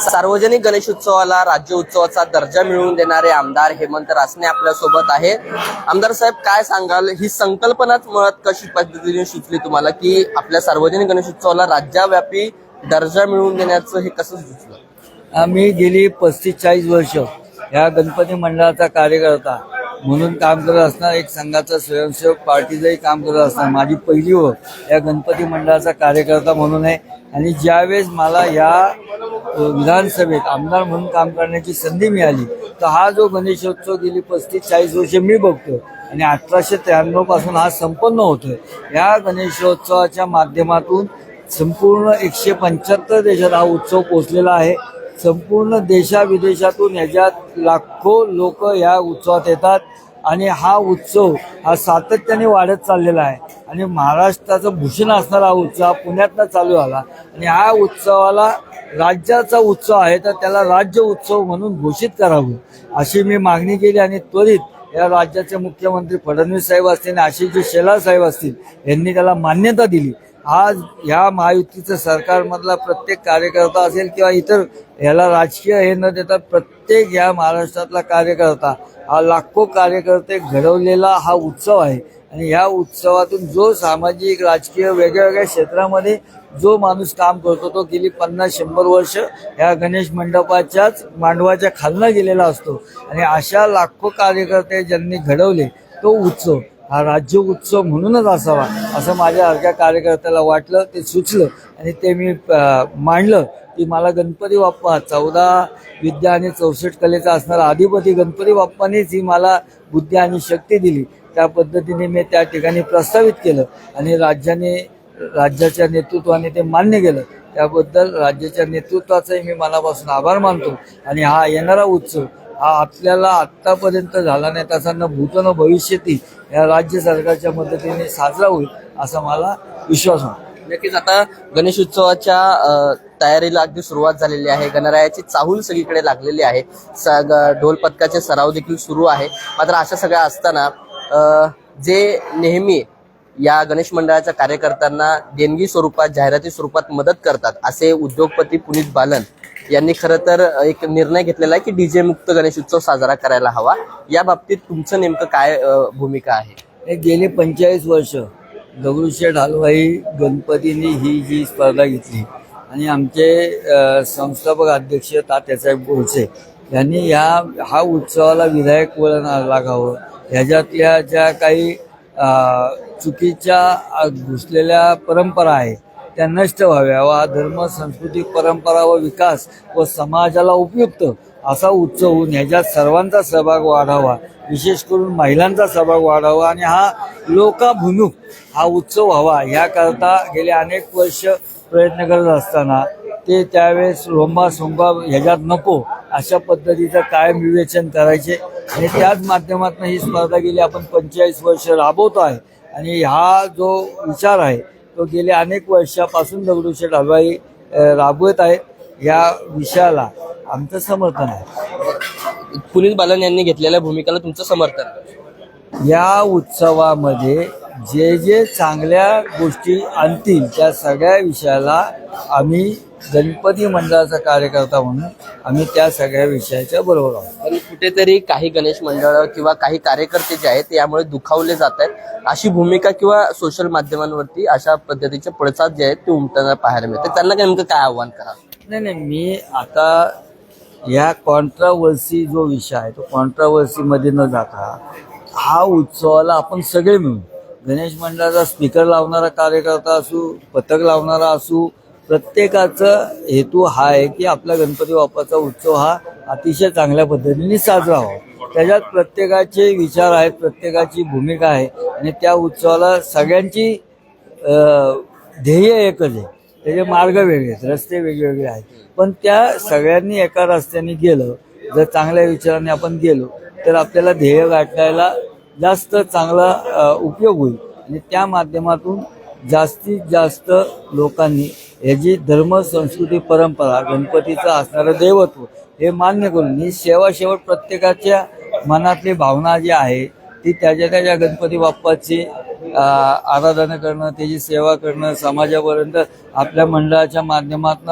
सार्वजनिक गणेशोत्सवाला राज्य उत्सवाचा दर्जा मिळवून देणारे आमदार हेमंत रासने आपल्यासोबत आहे. आमदार साहेब काय सांगाल? ही संकल्पनाच मुळात कशी पद्धतीने सुचली तुम्हाला की आपल्या सार्वजनिक गणेशोत्सवाला राज्यव्यापी दर्जा मिळवून देण्याचं हे कसं सुचलं? आम्ही गेली पस्तीस चाळीस वर्ष या गणपती मंडळाचा कार्यकर्ता म्हणून काम करत असणार एक संघाचा स्वयंसेवक पार्टीचंही काम करत असणार. माझी पहिली ओळख या गणपती मंडळाचा कार्यकर्ता म्हणून आहे. आणि ज्यावेळेस मला या विधानसभेत आमदार म्हणून काम करण्याची संधी मिळाली तर हा जो गणेशोत्सव गेली पस्तीस चाळीस वर्ष मी बघतो आणि अठराशे त्र्याण्णवपासून हा संपन्न होतोय. या गणेशोत्सवाच्या माध्यमातून संपूर्ण एकशे पंच्याहत्तर देशात हा उत्सव पोचलेला आहे. संपूर्ण देशाविदेशातून ह्याच्यात लाखो लोक या उत्सवात येतात आणि हा उत्सव हा सातत्याने वाढत चाललेला आहे. आणि महाराष्ट्राचं भूषण असणारा हा उत्सव पुण्यातनं चालू झाला. आणि हा उत्सवाला राज्याचा उत्सव आहे तर त्याला राज्य उत्सव म्हणून घोषित करावं अशी मी मागणी केली आणि त्वरित या राज्याचे मुख्यमंत्री फडणवीस साहेब असतील आणि आशिष शेलार साहेब असतील यांनी त्याला मान्यता दिली. आज ह्या महायुतीचं सरकारमधला प्रत्येक कार्यकर्ता असेल किंवा इतर ह्याला राजकीय हे न देता प्रत्येक या महाराष्ट्रातला कार्यकर्ता हा लाखो कार्यकर्ते घडवलेला हा उत्सव आहे. आणि ह्या उत्सवातून जो सामाजिक राजकीय वेगळ्या वेगळ्या क्षेत्रामध्ये जो माणूस काम करतो तो गेली पन्नास शंभर वर्ष या गणेश मंडपाच्याच मांडवाच्या खालनं गेलेला असतो. आणि अशा लाखो कार्यकर्ते ज्यांनी घडवले तो उत्सव. हा राज्य उत्सव म्हणूनच असावा असं माझ्या अर्ध्या कार्यकर्त्याला वाटलं ते सुचलं आणि ते मी मांडलं की मला गणपती बाप्पा चौदा विद्या आणि चौसष्ट कलेचा असणारा अधिपती गणपती बाप्पानेच ही मला बुद्धी आणि शक्ती दिली. त्या पद्धतीने मी त्या ठिकाणी प्रस्तावित केलं आणि राज्याने राज्याच्या नेतृत्वाने ते मान्य केलं. त्याबद्दल राज्याच्या नेतृत्वाचाही मी मनापासून आभार मानतो आणि हा येणारा उत्सव हा आपल्याला आत्तापर्यंत झाला नाही तसा न भूत न भविष्यती या राज्य सरकारच्या मदतीने साजरा होईल असा मला विश्वास वाटतो नक्कीच आता गणेशोत्सवाच्या उत्सवाच्या तयारीला अगदी सुरुवात झालेली आहे. गणरायाची चाहूल सगळीकडे लागलेली आहे. स- ग- ढोल पथकाचे सराव देखील सुरू आहे. मात्र अशा सगळ्या असताना जे नेहमी या गणेश मंडळाच्या कार्यकर्त्यांना देणगी स्वरूपात जाहिराती स्वरूपात मदत करतात असे उद्योगपती पुनीत बालन यांनी खरं तर एक निर्णय घेतलेला आहे की डीजे मुक्त गणेश उत्सव साजरा करायला हवा. या बाबतीत तुमचं नेमकं काय भूमिका आहे? हे गेले पंचेचाळीस वर्ष दगडूशेठ हलवाई गणपतींनी ही जी स्पर्धा घेतली आणि आमचे संस्थापक अध्यक्ष तात्यासाहेब गोडसे यांनी ह्या हा उत्सवाला विधायक वळण लागावं. ह्याच्यातल्या ज्या काही चुकीच्या घुसलेल्या परंपरा आहे त्या नष्ट व्हाव्या व हा धर्म संस्कृती परंपरा व विकास व समाजाला उपयुक्त असा उत्सव होऊन ह्याच्यात सर्वांचा सहभाग वाढावा. विशेष करून महिलांचा सहभाग वाढावा आणि हा लोकाभिमुख हा उत्सव व्हावा याकरता गेले अनेक वर्ष प्रयत्न करत असताना ते त्यावेळेस रोंबा सोंबा ह्याच्यात नको अशा पद्धतीचं कायम विवेचन करायचे आणि त्याच माध्यमातून ही स्पर्धा गेली आपण पंचेचाळीस वर्ष राबवतो आहे. आणि हा जो विचार आहे तो गेल्या अनेक वर्षापासून दगडूशेठ हलवाई राबवत आहेत. या विषयाला आमचं समर्थन आहे. पुनीत बालन यांनी घेतलेल्या भूमिकेला तुमचं समर्थन. या उत्सवामध्ये जे जे चांगल्या गोष्टी आणतील त्या सगळ्या विषयाला आम्ही गणपती मंडळाचा कार्यकर्ता म्हणून आम्ही त्या सगळ्या विषयाच्या बरोबर आहोत. पण कुठेतरी काही गणेश मंडळ किंवा काही कार्यकर्ते जे आहेत यामुळे दुखावले जात आहेत. अशी भूमिका किंवा सोशल माध्यमांवरती अशा पद्धतीचे पडसाद जे आहेत ते उमटताना पाहायला मिळते त्यांना नेमकं काय आव्हान करा? नाही नाही मी आता या कॉन्ट्रावर्सी जो विषय आहे तो कॉन्ट्रावर्सीमध्ये न जाता हा उत्सवाला आपण सगळे मिळून गणेश मंडळाचा स्पीकर लावणारा कार्यकर्ता असू पथक लावणारा असू प्रत्येकाचा हेतू हा आहे की आपला गणपती बाप्पाचा उत्सव हा अतिशय चांगल्या पद्धतीने साजरा व्हावा. त्याच्यात प्रत्येकाचे विचार आहेत प्रत्येकाची भूमिका आहे आणि त्या उत्सवाला सगळ्यांची ध्येय एकच आहे. त्याचे मार्ग वेगळे आहेत रस्ते वेगवेगळे आहेत. पण त्या सगळ्यांनी एका रस्त्याने गेलं जर चांगल्या विचाराने आपण गेलो तर आपल्याला ध्येय गाठायला जास्त चांगला उपयोग होईल. आणि त्या माध्यमातून जास्तीत जास्त लोकांनी याची धर्म संस्कृती परंपरा गणपतीचं असणारं दैवत्व हे मान्य करून ही सेवा शेवट प्रत्येकाच्या मनातली भावना जी आहे ती त्याच्या त्याच्या गणपती बाप्पाची आराधना करणं त्याची सेवा करणं समाजापर्यंत आपल्या मंडळाच्या माध्यमातून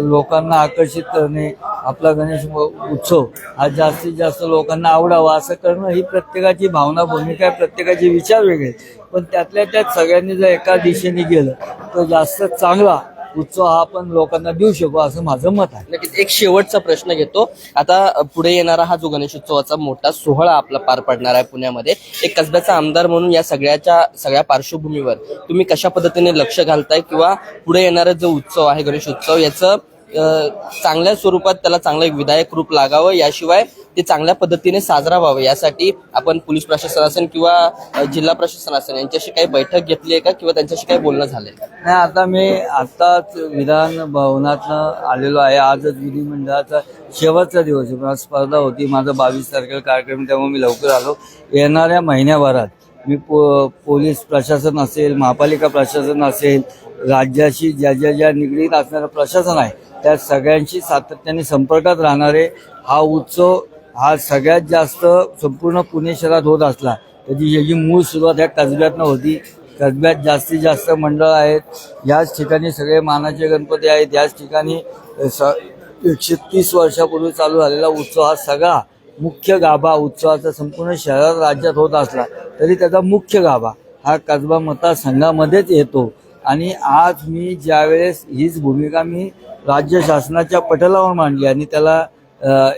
लोकांना आकर्षित करणे आपला गणेश उत्सव हा जास्तीत जास्त लोकांना आवडावा असं करणं ही प्रत्येकाची भावना भूमिका आहे प्रत्येकाचे विचार वेगळे पण त्यातल्या त्यात सगळ्यांनी जर एका दिशेने गेलं तर जास्त चांगला उत्सव हा आपण लोकांना देऊ शकू असं माझं मत आहे. नक्कीच. एक शेवटचा प्रश्न घेतो. आता पुढे येणारा हा जो गणेशोत्सवाचा मोठा सोहळा आपला पार पडणार आहे पुण्यामध्ये एक कसब्याचा आमदार म्हणून या सगळ्याच्या सगळ्या पार्श्वभूमीवर तुम्ही कशा पद्धतीने लक्ष घालताय? किंवा पुढे येणारा जो उत्सव आहे गणेशोत्सव याचं चांगल्या स्वरूपात त्याला चांगलं एक विधायक रूप लागावं याशिवाय ते चांगल्या पद्धतीने साजरा व्हावं. यासाठी आपण पोलीस प्रशासन असेल किंवा जिल्हा प्रशासन असेल यांच्याशी काही बैठक घेतली आहे का किंवा त्यांच्याशी काही बोलणं झालंय नाही आता मी आताच विधान भवनातनं आलेलो आहे. आजच विधिमंडळाचा शेवटचा दिवस आहे. मला स्पर्धा होती. माझा बावीस तारखेला कार्यक्रम त्यामुळे मी लवकर आलो. येणाऱ्या महिन्याभरात मी पो पोलीस प्रशासन असेल महापालिका प्रशासन असेल राज्याशी ज्या ज्या ज्या निगडीत असणारं प्रशासन आहे त्या सगळ्यांशी सातत्याने संपर्कात राहणारे हा उत्सव हा सगळ्यात जास्त संपूर्ण पुणे शहरात होत असला त्याची याची मूळ सुरुवात ह्या कसब्यातनं होती. कसब्यात जास्तीत जास्त मंडळ आहेत. याच ठिकाणी सगळे मानाचे गणपती आहेत. याच ठिकाणी स एकशे तीस वर्षापूर्वी चालू झालेला उत्सव हा सगळा मुख्य गाभा उत्सवाचा संपूर्ण शहरात राज्यात होत असला तरी त्याचा मुख्य गाभा हा कसबा मतदारसंघामध्येच येतो. आणि आज मी ज्यावेळेस हीच भूमिका मी राज्य शासनाच्या पटलावर मांडली आणि त्याला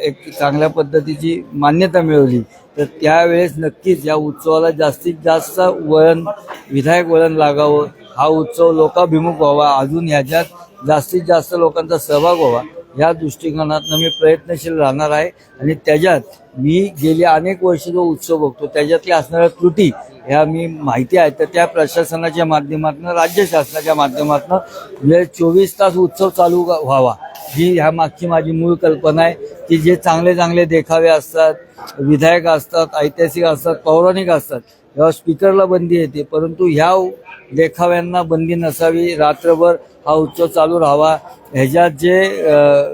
एक चांगल्या पद्धतीची मान्यता मिळवली. तर त्यावेळेस नक्कीच या उत्सवाला जास्तीत जास्त वळण विधायक वळण लागावं. हा उत्सव लोकाभिमुख व्हावा. अजून ह्याच्यात जास्तीत जास्त लोकांचा सहभाग व्हावा. या दृष्टिकोनातनं मी प्रयत्नशील राहणार आहे. आणि त्याच्यात मी गेली अनेक वर्ष जो उत्सव बघतो त्याच्यातल्या असणाऱ्या त्रुटी ह्या मी माहिती आहे. तर त्या प्रशासनाच्या माध्यमातून राज्य शासनाच्या माध्यमातून वेळ चोवीस तास उत्सव चालू व्हावा. ही ह्या मागची माझी मूळ कल्पना आहे की जे चांगले चांगले देखावे असतात विधायक असतात ऐतिहासिक असतात पौराणिक असतात या स्पीकरला बंदी येते. परंतु ह्या देखाव्यांना बंदी नसावी. रात्रभर हा उत्सव चालू राहावा. ह्याच्यात जे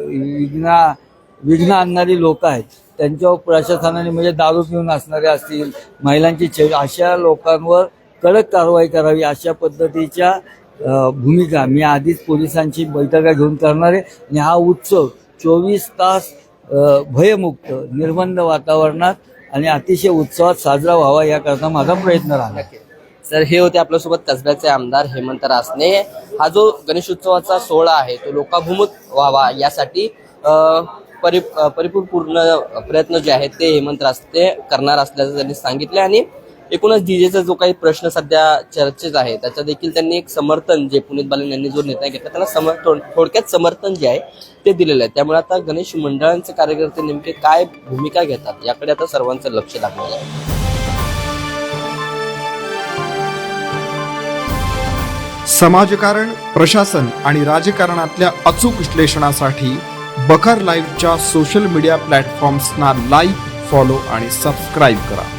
विघ्ना विघ्न आणणारी लोक आहेत त्यांच्यावर प्रशासनाने म्हणजे दारू पिऊन असणारे असतील महिलांची छेड अशा लोकांवर कडक कारवाई करावी अशा पद्धतीच्या भूमिका मी आधीच पोलिसांची बैठका घेऊन करणार आहे. आणि हा उत्सव चोवीस तास भयमुक्त निर्बंध वातावरणात आणि अतिशय उत्सवात साजरा व्हावा याकरता माझा प्रयत्न राहणार. सर हे होते आपल्यासोबत कसब्याचे आमदार हेमंत रासने. हा जो गणेशोत्सवाचा सोहळा आहे तो लोकाभिमुख व्हावा यासाठी परि परिपूर्ण प्रयत्न जे आहेत ते हेमंत रासने करणार असल्याचं त्यांनी सांगितले आणि एकूणच डीजेचा जो काही प्रश्न सध्या चर्चेत आहे त्याचा देखील त्यांनी एक समर्थन जे पुनीत बालन यांनी जो निर्णय घेतला त्याला समर्थन थोडक्यात समर्थन जे आहे ते दिलेलं आहे. त्यामुळे आता गणेश मंडळांचे कार्यकर्ते नेमके काय भूमिका घेतात याकडे आता सर्वांचं लक्ष लागलेलं आहे. समाजकारण प्रशासन आणि राजकारणातल्या अचूक विश्लेषणासाठी बखर लाईव्हच्या सोशल मीडिया प्लॅटफॉर्म्सना लाईक फॉलो आणि सबस्क्राईब करा.